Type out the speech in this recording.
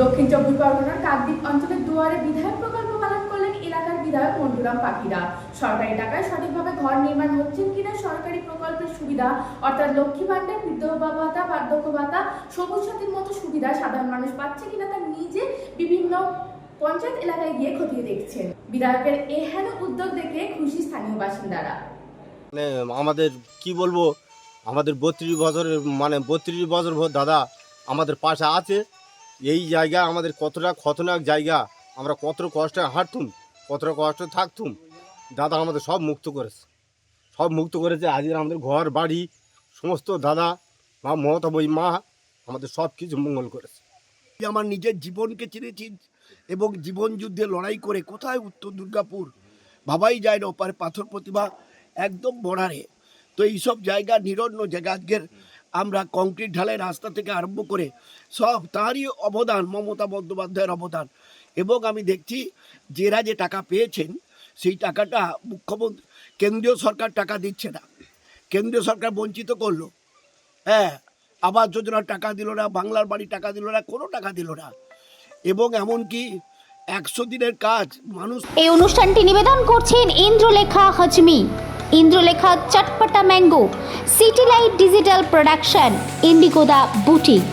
দক্ষিণ চব্বিশ পরগনার কাকদ্বীপ অঞ্চলের দুয়ারে বিধায়ক প্রকল্প পালন করলেন এলাকার বিধায়ক মন্টুরাম পাখিরা। সরকারি টাকায় সঠিকভাবে ঘর নির্মাণ হচ্ছে কিনা সরকারি প্রকল্পের সুবিধা, অর্থাৎ লক্ষ্মী ভাণ্ডার, বিধবা ভাতা, বার্ধক্য ভাতা, সবুজ সাথীর মতো সুবিধা সাধারণ মানুষ পাচ্ছে কিনা তা নিজে বিভিন্ন পঞ্চায়েত এলাকায় গিয়ে খতিয়ে দেখছেন। বিধায়কের এহেন উদ্যোগ দেখে খুশি স্থানীয় বাসিন্দারা। মানে আমাদের কি বলব? আমাদের বত্রিশ বছরের মানে বত্রিশ বছর দাদা আমাদের পাশে আছে। এই জায়গা আমাদের কতটা খতরনাক জায়গা। আমরা কতটা কষ্টে হাঁটতুম কতটা কষ্টে থাকতুম। দাদা আমাদের সব মুক্ত করেছে। সব মুক্ত করেছে। আজকে আমাদের ঘর, বাড়ি, সমস্ত দাদা, মা, মমতা বই, মা, আমাদের সব কিছু মঙ্গল করেছে। আমি আমার নিজের জীবনকে চিনেছি এবং জীবন যুদ্ধে লড়াই করে কোথায় উত্তর দুর্গাপুর? ভাবাই যায় না, ওপারে পাথর প্রতিভা একদম বর্ডারে। তো এইসব জায়গা, নিরন্ন জায়গা আজকের আমরা কংক্রিট ঢালাই রাস্তা থেকে আরম্ভ করে সব তারই অবদান, মমতা বন্দ্যোপাধ্যায়ের অবদান। এবং আমি দেখছি যেরা যে টাকা পেয়েছেন, সেই টাকাটা মুখ্যমন্ত্রী কেন্দ্রীয় সরকার টাকা দিচ্ছে না। কেন্দ্রীয় সরকার বঞ্চিত করল। হ্যাঁ আবাস যোজনার টাকা দিল না, বাংলার বাড়ি টাকা দিল না, কোনো টাকা দিল না। এবং এমনকি একশো দিনের কাজ মানুষ এই অনুষ্ঠানটি নিবেদন করছেন Indralekha হজমি। Indralekha চটপটা mango. City light digital production ইন্ডিগোদা boutique